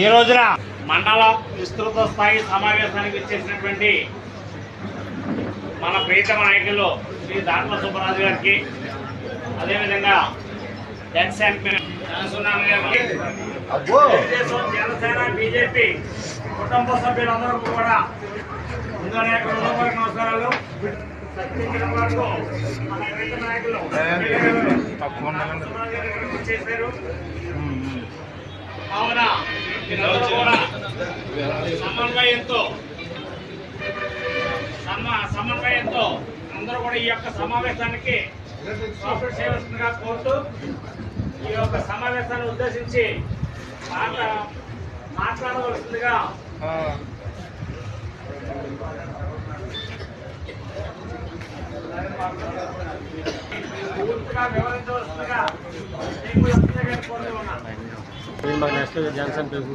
ఈ రోజున మండల విస్తృత స్థాయి సమావేశానికి వచ్చేసినటువంటి మన ప్రీతమ నాయకులు శ్రీ దాంట్ల సుబ్బరాజు గారికి అదేవిధంగా జనసేన బీజేపీ కుటుంబ సభ్యులందరూ కూడా ముందు అనేక హృదయపూర్వక నమస్కారాలు మన నాయకులు వచ్చేసారు. కావున సమన్వయంతో సమ- సమన్వయంతో అందరూ కూడా ఈ యొక్క సమావేశానికి సాఫ్ట్వేర్ చేయవలసిందిగా కోరుతూ ఈ యొక్క సమావేశాన్ని ఉద్దేశించి మాట మాట్లాడవలసిందిగా పూర్తిగా వివరించవలసిందిగా మీకు కోరుతూ ఉన్నాను. కోరుతూ ఉన్నాను నెక్స్ట్ జాన్సన్ పేపు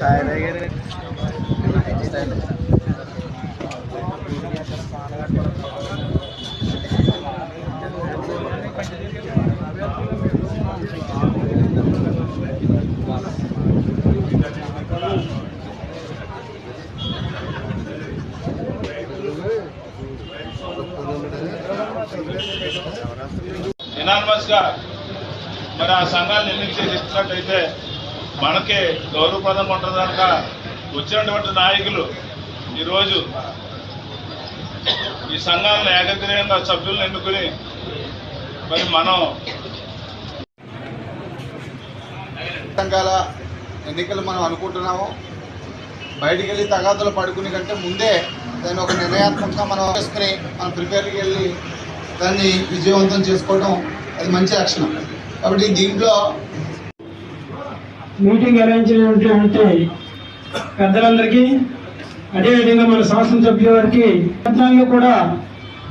సాయి దగ్గర ఎనానమస్ గా మరి ఆ సంఘాలను ఎన్నిక చేసి ఇచ్చినట్టయితే మనకే గౌరవప్రదంగా ఉంటుందనక వచ్చినటువంటి నాయకులు ఈరోజు ఈ సంఘాలను ఏకగ్రీయంగా సభ్యులను ఎన్నుకుని మరి మనం సంఘాల ఎన్నికలు మనం అనుకుంటున్నాము. బయటికి వెళ్ళి తగాదులు పడుకునే కంటే ముందే దాన్ని ఒక నిర్ణయాత్మకంగా మనం చేసుకుని మనం ప్రిపేర్కి వెళ్ళి దాన్ని విజయవంతం చేసుకోవడం అది మంచి లక్షణం కాబట్టి దీంట్లో మీటింగ్ అరేంజ్ చేసినటువంటి పెద్దలందరికీ అదేవిధంగా మన శాసనసభ్యుల వారికి పద్నాలుగు కూడా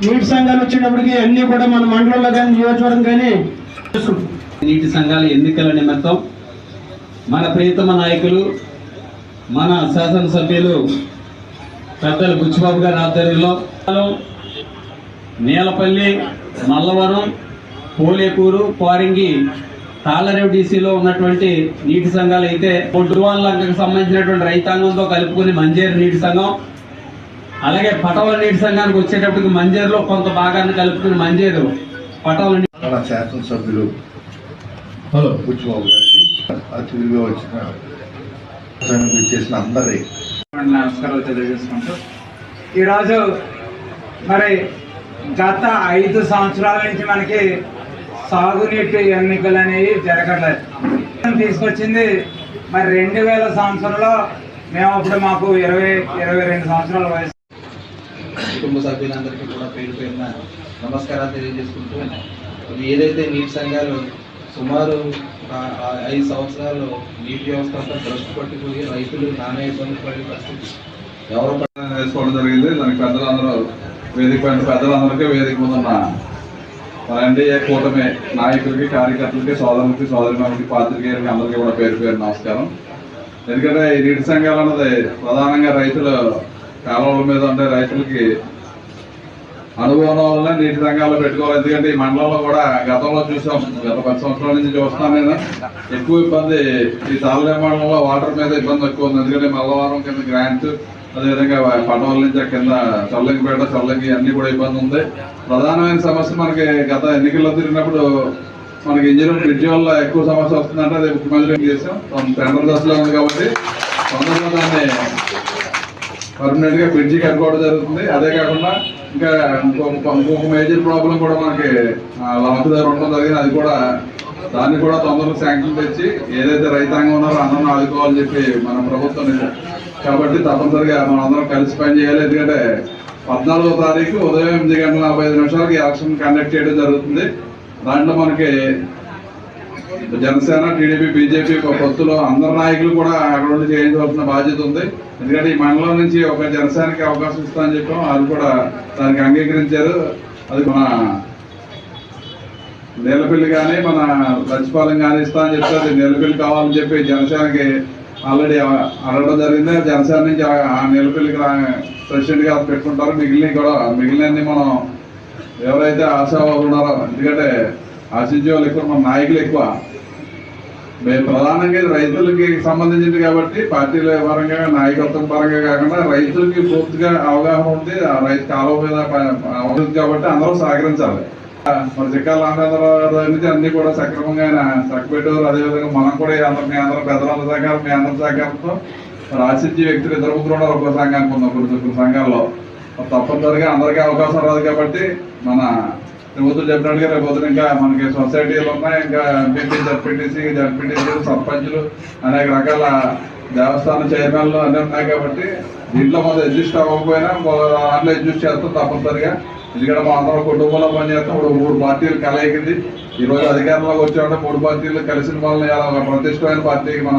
నీటి సంఘాలు వచ్చేటప్పటికి అన్ని కూడా మన మండలంలో కానీ నియోజకవర్గం కానీ నీటి సంఘాల ఎన్నికల నిమిత్తం మన ప్రియతమ నాయకులు మన శాసనసభ్యులు పెద్దలు బుచ్చిబాబు గారి ఆధ్వర్యంలో నీలపల్లి మల్లవరం పోలేకూరు కోరింగి తాళరేవు డీసీలో ఉన్నటువంటి నీటి సంఘాలు అయితే పొడ్డువాన్ లంకకు సంబంధించినటువంటి రైతాంగంతో కలుపుకుని మంజేరు నీటి సంఘం అలాగే పటవల నీటి సంఘానికి వచ్చేటప్పటికి మంజేరులో కొంత భాగాన్ని కలుపుకుని మంజేరు పటవల శాసనసభ్యులు హలో. బుచ్చిబాబు గారికి అతిథిగా వచ్చిన అందరి నమస్కారాలు తెలియజేసుకుంటూ. ఈరోజు మరి గత ఐదు సంవత్సరాల నుంచి మనకి సాగునీటి ఎన్నికలు అనేవి జరగట్లేదు. తీసుకొచ్చింది మరి రెండు వేల సంవత్సరంలో మేము అప్పుడు మాకు ఇరవై ఇరవై రెండు సంవత్సరాల వయసు. కుటుంబ సభ్యులందరికీ కూడా పేరు పేరున నమస్కారాలు తెలియజేసుకుంటూ ఇది ఏదైతే నీటి సంఘాలు సుమారు ఐదు సంవత్సరాలు నీటి వ్యవస్థ అంతా భ్రష్టు పట్టుకుని రైతులు నానా ఇబ్బంది పడే పరిస్థితి. ఎవరో వేసుకోవడం జరిగింది? దానికి పెద్దలందరూ వేదిక పెద్దలందరికీ వేదిక ముందు ఉన్న మన ఎన్డీఏ కూటమి నాయకులకి కార్యకర్తలకి సోదరులకి సోదరిమణులకి పాత్రికేయులకి అందరికీ కూడా పేరు పేరు నమస్కారం. ఎందుకంటే ఈ నీటి సంఘాలు అన్నది ప్రధానంగా రైతులు కాలువల మీద ఉండే రైతులకి అనుభవం వల్ల నీటి సంఘాలు పెట్టుకోవాలి. ఎందుకంటే ఈ మండలంలో కూడా గతంలో చూసాం గత పది సంవత్సరాల నుంచి చూస్తున్నాను నేను. ఎక్కువ ఇబ్బంది ఈ తాళనే మండలంలో వాటర్ మీద ఇబ్బంది ఎక్కువ ఉంది. ఎందుకంటే మల్లవారం కింద గ్రాంట్ అదేవిధంగా పడవల నుంచి కింద చల్లంగిపేట చల్లంగి అన్ని కూడా ఇబ్బంది ఉంది. ప్రధానమైన సమస్య మనకి గత ఎన్నికల్లో తిరిగినప్పుడు మనకి ఇంజనీరింగ్ బ్రిడ్జి వల్ల ఎక్కువ సమస్య వస్తుందంటే అది ముఖ్యమంత్రి చేసాం టెండర్ దశలో ఉంది కాబట్టి తొందరగా దాన్ని పర్మనెంట్గా బ్రిడ్జి కట్టుకోవడం జరుగుతుంది. అదే కాకుండా ఇంకా ఇంకొక ఇంకొక మేజర్ ప్రాబ్లం కూడా మనకి లాక్ దగ్గర ఉండడం జరిగింది. అది కూడా దాన్ని కూడా తొందరగా శాంక్షన్ తెచ్చి ఏదైతే రైతాంగం ఉన్నారో అందరం ఆదుకోవాలని చెప్పి మన ప్రభుత్వం కాబట్టి తప్పనిసరిగా మనం అందరం కలిసి పని చేయాలి. ఎందుకంటే పద్నాలుగో తారీఖు ఉదయం ఎనిమిది గంటల నలభై ఐదు నిమిషాలకి ఎలక్షన్ కండక్ట్ చేయడం జరుగుతుంది. దాంట్లో మనకి జనసేన టీడీపీ బీజేపీ యొక్క పొత్తులో అందరు నాయకులు కూడా అక్కడ ఉండి చేయించవలసిన బాధ్యత ఉంది. ఎందుకంటే ఈ మండలం నుంచి ఒక జనసేనకి అవకాశం ఇస్తామని చెప్పాం. అది కూడా దానికి అంగీకరించారు. అది మన నీలపల్లి కానీ మన లచ్చిపాలెం కానీ ఇస్తా అని చెప్తే అది కావాలని చెప్పి జనసేనకి ఆల్రెడీ అడగడం జరిగింది. జనసేన నుంచి ఆ- ఆ ప్రెసిడెంట్ గారు పెట్టుకుంటారు. మిగిలినవి కూడా మిగిలినన్ని మనం ఎవరైతే ఆశావాదులు ఉన్నారో ఎందుకంటే ఆశించే వాళ్ళు ఎక్కువ మన నాయకులు ఎక్కువ. మేము ప్రధానంగా రైతులకి సంబంధించింది కాబట్టి పార్టీల పరంగా నాయకత్వం పరంగా కాకుండా రైతులకి పూర్తిగా అవగాహన ఉంది ఆ రైతు కాలువ మీద కాబట్టి అందరూ సహకరించాలి. మరి చిక్కాల రామచంద్రరావు నుంచి అన్ని కూడా సక్రమంగా ఆయన చక్కబెట్టారు అదేవిధంగా మనం కూడా ఈ అందరం మీ అందరం పెద్దల సహకారం మీ అందరి సహకారంతో మరి ఆశించే వ్యక్తులు ఇద్దరు ముగ్గురు ఉన్నారు ఒక్కో సంఘానికి ఉన్న కొన్ని కొన్ని సంఘాల్లో. తప్పనిసరిగా అందరికీ అవకాశం రాదు కాబట్టి మన ప్రభుత్వం చెప్పినట్టుగా రేపు ఇంకా మనకి సొసైటీలు ఉన్నాయి ఇంకా ఎంపీటీ జడ్పీటీసీ జడ్పీటీసీ సర్పంచులు అనేక రకాల దేవస్థాన చైర్మన్లు అన్నీ ఉన్నాయి కాబట్టి దీంట్లో మనం అడ్జస్ట్ అవ్వకపోయినా ఇంకో దాంట్లో అడ్జస్ట్ చేస్తాం తప్పనిసరిగా. ఎందుకంటే మా అందరం కుటుంబంలో పనిచేస్తాం ఇప్పుడు మూడు పార్టీలు కలయికింది. ఈరోజు అధికారంలోకి వచ్చామంటే మూడు పార్టీలు కలిసిన వాళ్ళని ఒక ప్రతిష్టమైన పార్టీకి మన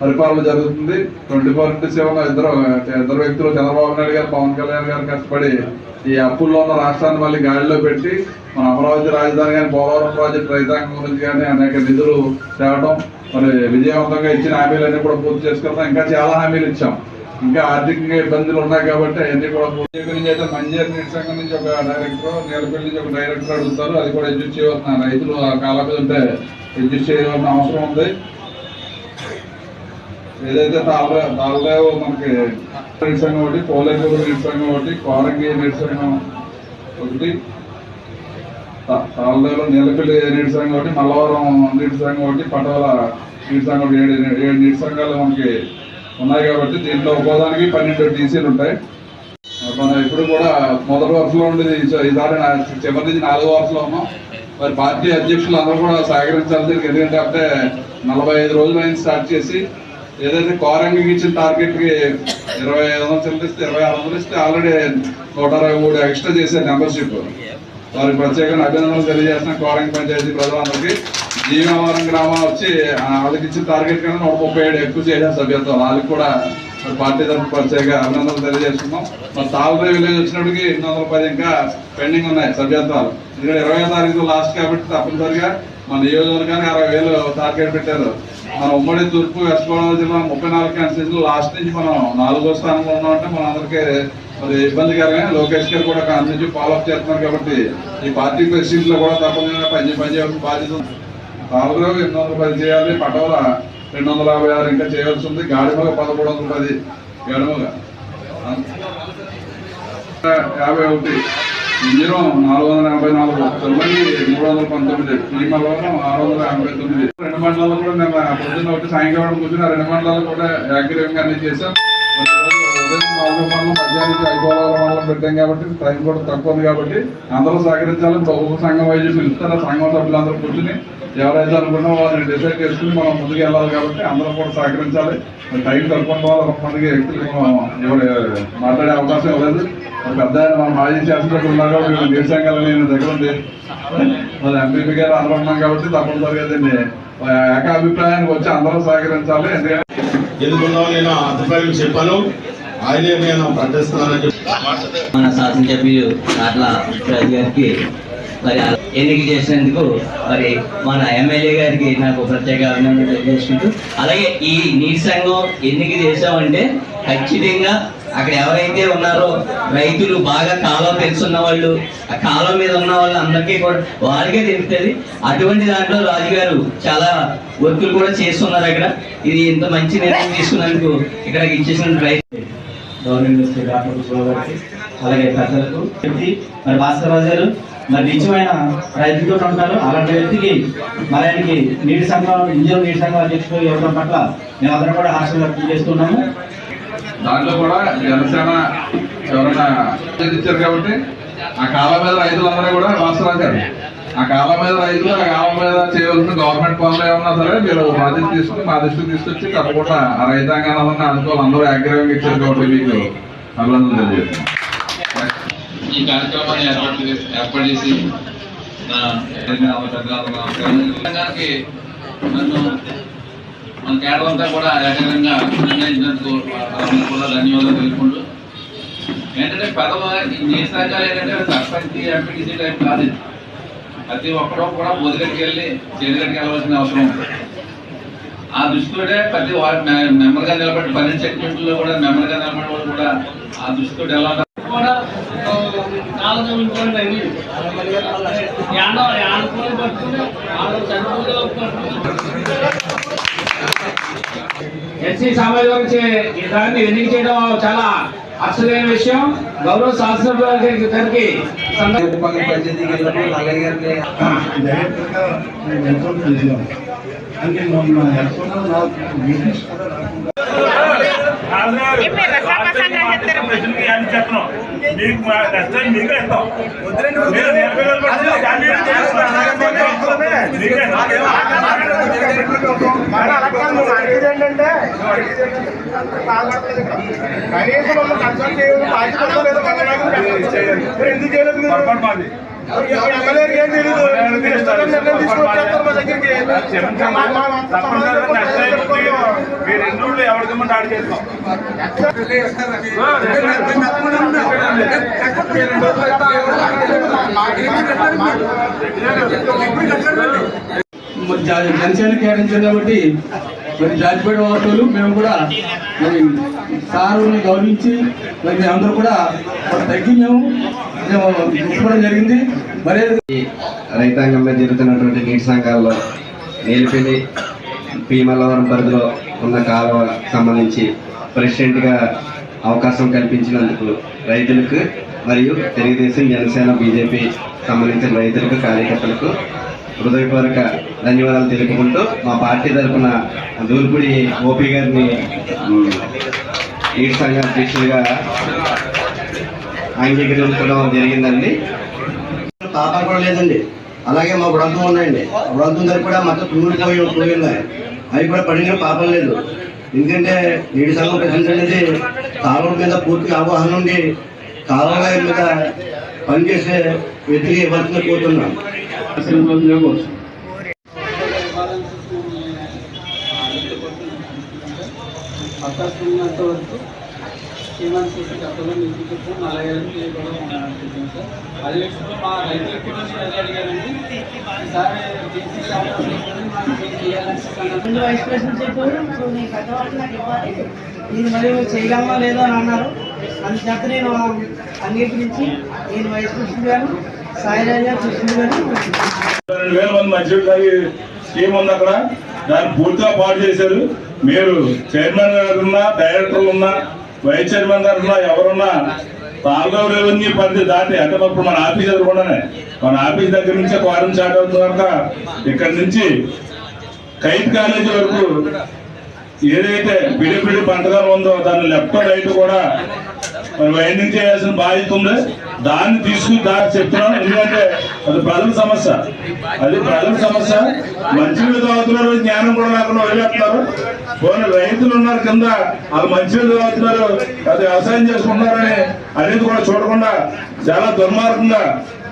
పరిపాలన జరుగుతుంది. ట్వంటీ ఫోర్ ఇంటూ సెవెన్ ఇద్దరు ఇద్దరు వ్యక్తులు చంద్రబాబు నాయుడు గారు పవన్ కళ్యాణ్ గారు కష్టపడి ఈ అప్పుల్లో ఉన్న రాష్ట్రాన్ని మళ్ళీ గాడిలో పెట్టి మన అమరావతి రాజధాని కానీ పోలవరం ప్రాజెక్టు రైతాంగం గురించి కానీ అనేక నిధులు తేవడం మరి విజయవంతంగా ఇచ్చిన హామీలన్నీ కూడా పూర్తి చేసుకుంటాం ఇంకా చాలా హామీలు ఇచ్చాం. ఇంకా ఆర్థికంగా ఇబ్బందులు ఉన్నాయి కాబట్టి అవన్నీ కూడా గురించి అయితే మంజర్ నిరసంగం నుంచి ఒక డైరెక్టర్ నీలపల్లి నుంచి ఒక డైరెక్టర్ అడుగుతారు. అది కూడా అడ్జస్ట్ చేయవలసిన రైతులు ఆ కాలం మీద ఉంటే అడ్జస్ట్ చేయవలసిన అవసరం ఉంది. ఏదైతే తాళ్ళ తాళదేవ్ మనకి నిరసంగం ఒకటి పోలేకూరు నిరసంగం ఒకటి కోరంగి నిరసంగం ఒకటి తాళదేవులో నీలపల్లి నీటి సంఘం ఒకటి మల్లవరం నీటి సంఘం ఒకటి పటవల నీటి సంఘం ఒకటి ఏడు ఏడు నీటి సంఘాలు మనకి ఉన్నాయి కాబట్టి దీంట్లో ఒక్కోదానికి పన్నెండు డీసీలు ఉంటాయి. మనం ఇప్పుడు కూడా మొదటి వరుసలో ఉండేది ఈసారి చివరి నుంచి నాలుగో వరుసలో ఉన్నాం. మరి పార్టీ అధ్యక్షులు అందరూ కూడా సహకరించాల్సి ఎందుకంటే అంటే నలభై ఐదు రోజులు అయిన స్టార్ట్ చేసి. ఏదైతే కోరంగికి ఇచ్చిన టార్గెట్కి ఇరవై ఐదు వందలు చెల్లిస్తే ఇరవై ఆరు వందలు ఇస్తే ఆల్రెడీ నూట అరవై మూడు ఎక్స్ట్రా చేశారు మెంబర్షిప్. వారికి ప్రత్యేకంగా అభినందనలు తెలియజేస్తున్న కోరంగి పంచాయతీ ప్రజలందరికీ జీవనవరం గ్రామం వచ్చి వాళ్ళకి ఇచ్చిన టార్గెట్ కన్నా నూట ముప్పై ఏడు ఎక్కువ చేశారు సభ్యత్వం. వాళ్ళకి కూడా పార్టీ తరఫు ప్రత్యేక అభినందనలు తెలియజేస్తున్నాం. మరి తాళరే విలేజ్ వచ్చినప్పటికి ఎనిమిది వందల పది ఇంకా పెండింగ్ ఉన్నాయి సభ్యత్వాలు. ఎందుకంటే ఇరవై తారీఖు లాస్ట్ కాబట్టి తప్పనిసరిగా మన నియోజకవర్గానికి అరవై వేలు టార్గెట్ పెట్టారు. మన ఉమ్మడి తూర్పు వెస్ట్ గోదావరి జిల్లా ముప్పై నాలుగు కాన్స్టిట్యూషన్ లాస్ట్ నుంచి మనం నాలుగో స్థానంలో ఉన్నామంటే మన అందరికీ మరి ఇబ్బందికరమే లోకేష్ గారు కూడా కాన్ నుంచి ఫాలోఅప్ చేస్తున్నారు కాబట్టి ఈ పార్టీ ప్రెసిడెంట్లో కూడా తప్పనిసరిగా పని పనిచేయాల్సిన బాధ్యత ఉంది. తాళరావు ఎనిమిది వందల పది చేయాలి పటవల రెండు వందల యాభై ఆరు ఇంకా చేయాల్సి ఉంది. గాడిమగ పదమూడు వందల పది గాడిమగ యాభై ఒకటి ఇంజిరం నాలుగు వందల యాభై నాలుగు తొమ్మిది మూడు వందల పంతొమ్మిది ఈ మండలంలో ఆరు వందల యాభై తొమ్మిది. రెండు మండలాలు కూడా మేము పొద్దున్న ఒకటి సాయంకాలం కూర్చుని రెండు మండలాలు కూడా యాక్టివ్గా అన్ని చేసాం ఉదయం నాలుగు మండలం మధ్యాహ్నం ఐపోలవరం మండలం పెట్టాం కాబట్టి టైం కూడా తక్కువ ఉంది కాబట్టి అందరూ సహకరించాలి బహుళ సంఘం వైద్యులు పిలుస్తారు ఆ సంఘం సభ్యులందరూ కూర్చుని ఎవరైతే అనుకున్నా వాళ్ళని డిసైడ్ చేసుకుని మనం ముందుకు వెళ్ళాలి కాబట్టి అందరూ కూడా సహకరించాలి టైం తక్కువ వల్ల ఒక మందికి వ్యక్తులు మనం మాట్లాడే అవకాశం ఇవ్వలేదు మరి పెద్ద ఆయన మన మాజీ శాసనసభ్యులు ఉన్నారు కాబట్టి వీళ్ళు నీటి నేను దగ్గర ఉంది మరి ఎంపీపీ గారు అందరూ ఉన్నాం కాబట్టి తప్పనిసరిగా దీన్ని ఏకాభిప్రాయానికి వచ్చి అందరూ సహకరించాలి. ఎందుకంటే ఎందుకున్నావు? నేను అభిప్రాయం చెప్పాను. ఆయనే నేను ప్రకటిస్తున్నానని చెప్పి. మన శాసనసభ్యులు అట్ల రాజు గారికి మరి ఎన్నిక చేసినందుకు మరి మన ఎమ్మెల్యే గారికి నాకు ప్రత్యేక అభినందనలు తెలియజేసుకుంటూ అలాగే ఈ నీటి సంఘం ఎన్నిక చేసామంటే ఖచ్చితంగా అక్కడ ఎవరైతే ఉన్నారో రైతులు బాగా కాలం తెలుసున్న వాళ్ళు ఆ కాలం మీద ఉన్న వాళ్ళు అందరికీ కూడా వారికే తెలుస్తుంది అటువంటి దాంట్లో రాజుగారు చాలా వర్కులు కూడా చేస్తున్నారు అక్కడ. ఇది ఇంత మంచి నిర్ణయం తీసుకున్నందుకు ఇక్కడ ఇచ్చేసిన గవర్నమెంట్ గారికి అలాగే ప్రజలకు మరి భాస్కర్ రాజు గారు మరి నిజమైన రైతులతో ఉంటారు. అలాంటి వ్యక్తికి మరి ఆయనకి నీటి సంఘం ఇంజనీర్ నీటి సంఘం అధ్యక్షుడు ఇవ్వడం పట్ల మేమందరం కూడా హర్షం వ్యక్తం చేస్తున్నాము దాంట్లో కూడా జనసేన ఎవరైనా ఇచ్చారు కాబట్టి ఆ కాలం మీద రైతులందరూ కూడా వాస్తవం గారు ఆ కాలం మీద రైతులు ఆ కాలం మీద చేయవలసిన గవర్నమెంట్ పనులు ఏమన్నా సరే మీరు బాధ్యత తీసుకుని మా దృష్టికి తీసుకొచ్చి తప్పకుండా ఆ రైతాంగాన్ని అనుకోవాలి అందరూ ఆగ్రహంగా ఇచ్చారు కాబట్టి మీకు అభినందనలు తెలియజేస్తున్నాం ఈ కార్యక్రమాన్ని ఏర్పాటు చేసి ఏర్పాటు చేసి నా తెలంగాణకి నన్ను మన కేడర్ అంతా కూడా ఏకంగా నిర్ణయించినందుకు కూడా ధన్యవాదాలు తెలుపుకుంటూ ఏంటంటే పెదవ ఈ ఏంటంటే సర్పంచ్ ఎంపీటీసీ టైప్ కాదు ప్రతి ఒక్కరూ కూడా బోధిగడికి వెళ్ళి చేతిగడికి వెళ్ళవలసిన అవసరం ఉంది. ఆ దృష్టితోటే ప్రతి వార్డు మెంబర్గా నిలబడి పన్నెండు సెగ్మెంట్లో కూడా మెంబర్గా నిలబడే వాళ్ళు కూడా ఆ దృష్టితో ఎలా కూడా నాలుగు ఇంకోటి అవి యానో యానుకొని పట్టుకుని వాళ్ళు చదువులో ఎస్సీ ఈ దాన్ని ఎన్నిక చేయడం చాలా అసలైన విషయం. గౌరవ గారికి సందర్భ- డైరెక్ట్గా నేను ఎన్కౌంటర్ చేసాం అంటే మొన్న ఎన్కౌంటర్ నాకు మీటింగ్స్ కూడా రాకుండా చెప్పను మీకు మా కష్టం మీకే ఇస్తాం మీరు నేర్పిల్లలు పట్టుకుని క్యాండిడేట్ చేస్తున్నారు. మీకే పొరపాటు మాది. తప్పనిసరిగా నెక్స్ట్ టైం మీరు- ఎన్ని రోజులు ఎవరికి చేస్తాం జనసేన కేటాయించారు కాబట్టి మరి జాజిపేట వార్తలు మేము కూడా మరి సారుని గౌరవించి మరి మేమందరూ కూడా తగ్గించాము తగ్గి మేము జరిగింది. మరి రైతాంగంలో జరుగుతున్నటువంటి నీటి సంఘాల్లో నేలిపెల్లి భీమలవరం పరిధిలో ఉన్న కాలువ సంబంధించి ప్రెసిడెంట్గా అవకాశం కల్పించినందుకు రైతులకు మరియు తెలుగుదేశం జనసేన బీజేపీ సంబంధించిన రైతులకు కార్యకర్తలకు హృదయపూర్వక ధన్యవాదాలు తెలుపుకుంటూ మా పార్టీ తరఫున దూల్పూడి ఓపీ గారిని సంఘ అధ్యక్షుడిగా అంగీకరించడం జరిగిందండి. పాపం కూడా లేదండి. అలాగే మా వ్రతం ఉన్నాయండి. ఆ వ్రతం దగ్గర కూడా మొత్తం తూలిపోయి పోయింది అవి కూడా పడిన పాపం లేదు. ఎందుకంటే నీటి సంఘం ప్రెసిడెంట్ అనేది కాలువల మీద పూర్తిగా అవగాహన ఉండి కాలువల మీద పనిచేసే వ్యక్తికి ఇవ్వాల్సిన కోరుతున్నాం. వరకు శ్రీమాన్ చేసి గతంలో మీరు కూడా సార్. అదే విషయంలో మా రైతులకు కూడా నేను అడిగానండి ఈసారి డీసీ ముందు వైస్ ప్రెసిడెంట్ చెప్పారు ఇప్పుడు నీ పెద్దవాళ్ళు నాకు ఇవ్వాలి. నేను మరి చేయగలమా లేదో అని అన్నారు. అందుచేత నేను అంగీకరించి నేను వైస్ ప్రెసిడెంట్ గారు సాయిరాజ్ గారు ప్రెసిడెంట్ గారు రెండు వేల మంది మంచి స్కీమ్ ఉంది అక్కడ. దాన్ని పూర్తిగా పాడు చేశారు. మీరు చైర్మన్ గారు ఉన్నా డైరెక్టర్లు ఉన్నా వైస్ చైర్మన్ గారు ఎవరున్నా నాలుగో రెవెన్యూ పరిధి దాటి అంటే ఇప్పుడు మన ఆఫీస్ ఎదురుకుండానే మన ఆఫీస్ దగ్గర నుంచే క్వారం స్టార్ట్ అవుతుంది కనుక ఇక్కడ నుంచి కైట్ కాలేజీ వరకు ఏదైతే పిడి పిడి పంటగా ఉందో దాని లెఫ్ట్ రైట్ కూడా మరి వైండింగ్ చేయాల్సిన బాధ్యత ఉంది? దాన్ని తీసుకుని దాన్ని చెప్తున్నాను ఎందుకంటే అది ప్రజల సమస్య. అది ప్రజల సమస్య. మంచినీళ్ళు తాగుతున్నారు జ్ఞానం కూడా లేకుండా వదిలేస్తున్నారు. పోనీ రైతులు ఉన్నారు కింద వాళ్ళు మంచినీళ్ళు తాగుతున్నారు. అది వ్యవసాయం చేసుకుంటున్నారని అనేది కూడా చూడకుండా చాలా దుర్మార్గంగా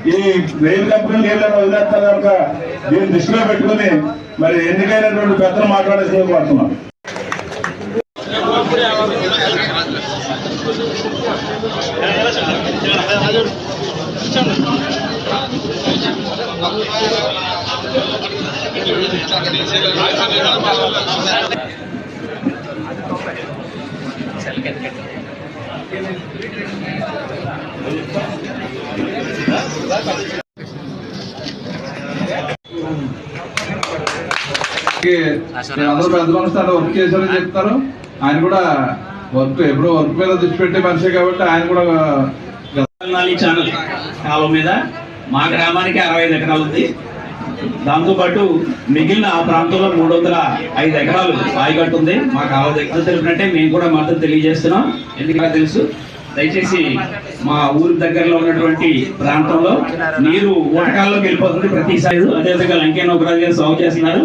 ఈ రైలు కంపెనీలు ఏదైనా వదిలేస్తారు కనుక దీన్ని దృష్టిలో పెట్టుకుని మరి ఎన్నికైనటువంటి పెద్దలు మాట్లాడేసి కోరుతున్నాం Thank you. అందరూ పెద్ద మనుషులు వర్క్ చేశారని చెప్తారు. ఆయన కూడా వర్క్ ఎప్పుడు వర్క్ మీద దృష్టి పెట్టే మనిషే కాబట్టి ఆయన కూడా నాలి ఛానల్ కాలువ మీద మా గ్రామానికి అరవై ఐదు ఎకరాలు ఉంది. దాంతో పాటు మిగిలిన ఆ ప్రాంతంలో మూడు వందల ఐదు ఎకరాలు ఆయకట్టు ఉంది మా కాలువ దగ్గర తెలిపినట్టే మేము కూడా మద్దతు తెలియజేస్తున్నాం. ఎందుకంటే తెలుసు? దయచేసి మా ఊరి దగ్గరలో ఉన్నటువంటి ప్రాంతంలో నీరు ఊటకాల్లోకి వెళ్ళిపోతుంది ప్రతిసారి. అదేవిధంగా లంకే నౌకరాజు గారు సాగు చేస్తున్నారు.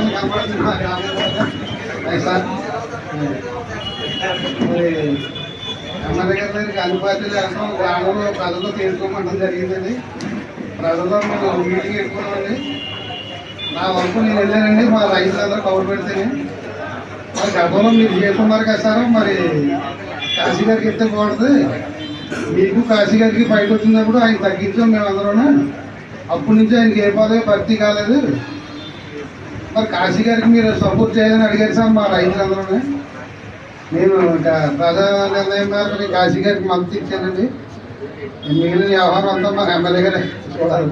గారి దగ్గరికి అన్ని పార్టీలు వేస్తాం గ్రామంలో ప్రజలు తీసుకోమంటం జరిగిందండి ప్రజల్లో మేము మీటింగ్ పెట్టుకున్నామండి నా వరకు నేను వెళ్ళానండి మా రైతులందరూ కవర్ పెడితేనే మరి గతంలో మీరు చేసుకున్నారు కదా సార్ మరి కాశీ గారికి ఇస్తే బాగుంటుంది మీకు కాశీ గారికి బయట వచ్చినప్పుడు ఆయన తగ్గించాం మేమందరూ అప్పటి నుంచి ఆయనకి ఏ పదవి భర్తీ కాలేదు మరి కాశీ గారికి మీరు సపోర్ట్ చేయాలని అడిగారు సార్ మా రైతులందరూ నేను ప్రజా నిర్ణయం మేరకు నేను కాశీ గారికి మద్దతు ఇచ్చానండి. మిగిలిన వ్యవహారం అంతా మా ఎమ్మెల్యే గారే చూడాలి.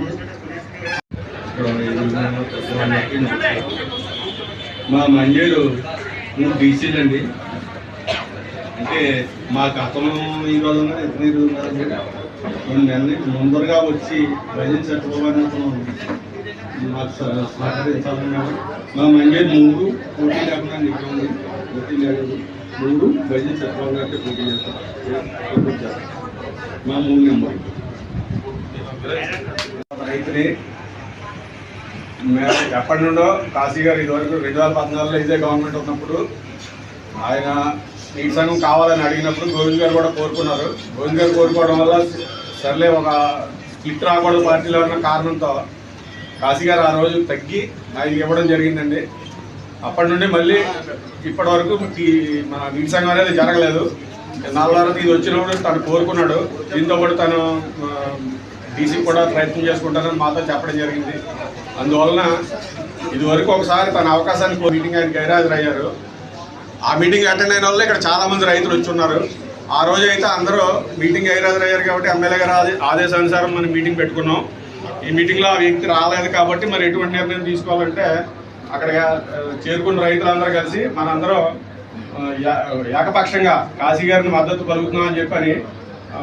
మా మంజేరు మూడు బీసీలు అండి అంటే మా గతంలో ఈ రోజు ఉన్నారు నీరు రెండు నెలలు ముందరగా వచ్చి ప్రజలు చట్టభవన్ మాకు సహకరించాలని మా మంజేరు మూడు పోటీ లేకుండా ఇక్కడ పోటీ లేదు మూడు వైద్య చట్టభవన్ అంటే పోటీ చేస్తారు మా మూడు నెంబర్ రైతుని మేము ఎప్పటి నుండో కాశీ గారు ఇదివరకు రెండు వేల పద్నాలుగులో ఇదే గవర్నమెంట్ ఉన్నప్పుడు ఆయన నీటి సంఘం కావాలని అడిగినప్పుడు గోవింద్ గారు కూడా కోరుకున్నారు. గోవింద్ గారు కోరుకోవడం వల్ల సర్లే ఒక స్ప్లిట్ రాకూడదు పార్టీలో ఉన్న కారణంతో కాశీ గారు ఆ రోజు తగ్గి ఆయనకి ఇవ్వడం జరిగిందండి. అప్పటి నుండి మళ్ళీ ఇప్పటి వరకు మన నీటి అనేది జరగలేదు. నాలుగారు ఇది వచ్చినప్పుడు తను కోరుకున్నాడు. దీంతో పాటు తను డీసీ కూడా ప్రయత్నం చేసుకుంటానని మాతో చెప్పడం జరిగింది. అందువలన ఇదివరకు ఒకసారి తన అవకాశానికి మీటింగ్ ఆయన గైరాజరయ్యారు ఆ మీటింగ్ అటెండ్ అయిన వల్ల ఇక్కడ చాలామంది రైతులు వచ్చి ఉన్నారు. ఆ రోజు అయితే అందరూ మీటింగ్ గైరాజరయ్యారు కాబట్టి ఎమ్మెల్యే గారు ఆదేశానుసారం మనం మీటింగ్ పెట్టుకున్నాం. ఈ మీటింగ్లో ఆ వ్యక్తి రాలేదు కాబట్టి మరి ఎటువంటి నిర్ణయం తీసుకోవాలంటే అక్కడ చేరుకున్న రైతులందరూ కలిసి మనందరం ఏకపక్షంగా కాశీ గారిని మద్దతు పలుకుతున్నామని చెప్పని ఆ,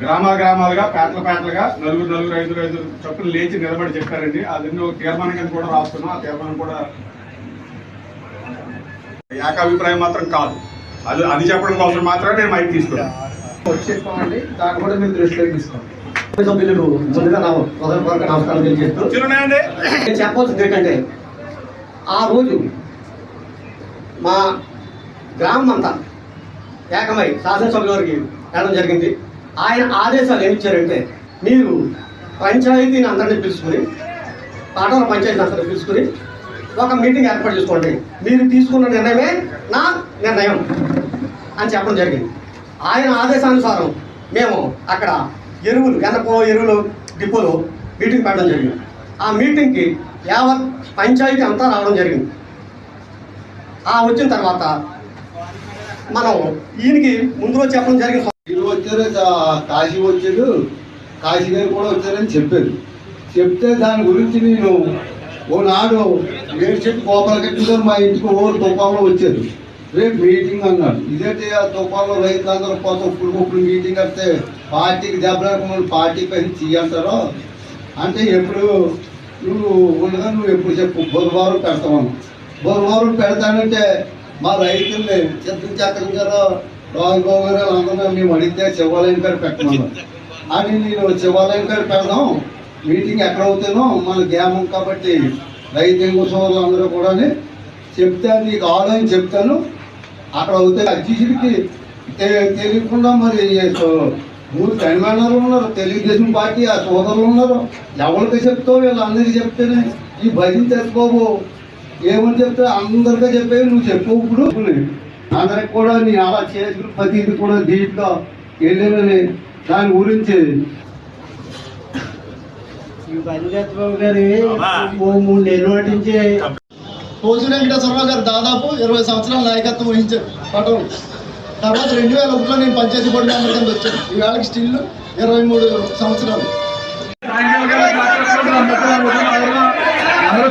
గ్రామాలుగా పేటల పేటలుగా నలుగురు నలుగురు ఐదు ఐదు చొప్పున లేచి నిలబడి చెప్పారండి. అది ఒక తీర్మానం కింద కూడా రాస్తున్నాం. ఆ తీర్మానం కూడా ఏకాభిప్రాయం మాత్రం కాదు. అది అది చెప్పడం కోసం మాత్రమే నేను మైక్ తీసుకున్నాను. వచ్చి చెప్పామండి దాన్ని కూడా మేము దృష్టిలో తీసుకోండి సభ్యులకు ముందుగా నా హృదయపూర్వక నమస్కారం తెలియజేస్తూ నేను చెప్పాల్సింది ఏంటంటే ఆ రోజు మా గ్రామం అంతా ఏకమై శాసనసభ్యుల వారికి వెళ్ళడం జరిగింది. ఆయన ఆదేశాలు ఏమి ఇచ్చారంటే మీరు పంచాయతీని అందరినీ పిలుచుకుని పాటల పంచాయతీ అందరినీ పిలుచుకుని ఒక మీటింగ్ ఏర్పాటు చేసుకోండి. మీరు తీసుకున్న నిర్ణయమే నా నిర్ణయం అని చెప్పడం జరిగింది. ఆయన ఆదేశానుసారం మేము అక్కడ ఎరువులు ఎన్నపో ఎరువులు డిపోలో మీటింగ్ పెట్టడం జరిగింది. ఆ మీటింగ్కి యావత్ పంచాయతీ అంతా రావడం జరిగింది. ఆ వచ్చిన తర్వాత మనం ఈయనకి ముందు చెప్పడం జరిగింది. వీళ్ళు వచ్చారు కాశీ వచ్చాడు. కాశీ గారు కూడా వచ్చారని చెప్పారు. చెప్తే దాని గురించి నేను ఓనాడు వేరు చెట్టు కోపల కట్టిందో మా ఇంటికి ఓ తుపాలో వచ్చారు. రేపు మీటింగ్ అన్నాడు. ఇదేంటి ఆ తుఫాన్లో రైతులందరూ పోతే ఇప్పుడు ఇప్పుడు మీటింగ్ అంటే పార్టీకి దెబ్బలాడకుండా పార్టీ పైన చెయ్యంటారో అంటే ఎప్పుడు? నువ్వు ఉండగా నువ్వు ఎప్పుడు చెప్పు. బుధవారం పెడతామను బుధవారం పెడతానంటే మా రైతుల్ని చిత్రం చక్రం గారు రాజుబాబు గారు అందరూ మేము అడిగితే శివాలయం గారు పెట్టమన్నారు. అని నేను శివాలయం గారు పెడదాం. మీటింగ్ ఎక్కడ అవుతానో మన గ్రామం కాబట్టి రైతు సోదరులు అందరూ కూడా చెప్తే నీకు ఆలోచన చెప్తాను. అక్కడ అవుతే అధ్యక్షుడికి తెలియకుండా మరి మూడు తెలంగాణలో ఉన్నారు తెలుగుదేశం పార్టీ ఆ సోదరులు ఉన్నారు. ఎవరికి చెప్తావు? వీళ్ళందరికీ చెప్తేనే. ఈ భజన తెచ్చుకోబో ఏమని చెప్తే అందరికీ చెప్పేవి నువ్వు చెప్పు ఇప్పుడు. అందరికి కూడా నీ అలా చేసుకుని ప్రతిది కూడా దీంట్లో వెళ్ళినని దాని గురించి. ఈ పంచాయత్ బాబు గారి మూడు నెలల నాటి నుంచి పోజు వెంకటేశ్వరరావు గారు దాదాపు ఇరవై సంవత్సరాల నాయకత్వం వహించారు. పటం. తర్వాత రెండు వేల ఒకటిలో నేను పంచాయతీ బోర్డు మెంబర్ కింద వచ్చాను. ఈవేళకి స్టిల్ ఇరవై మూడు సంవత్సరాలు అందరూ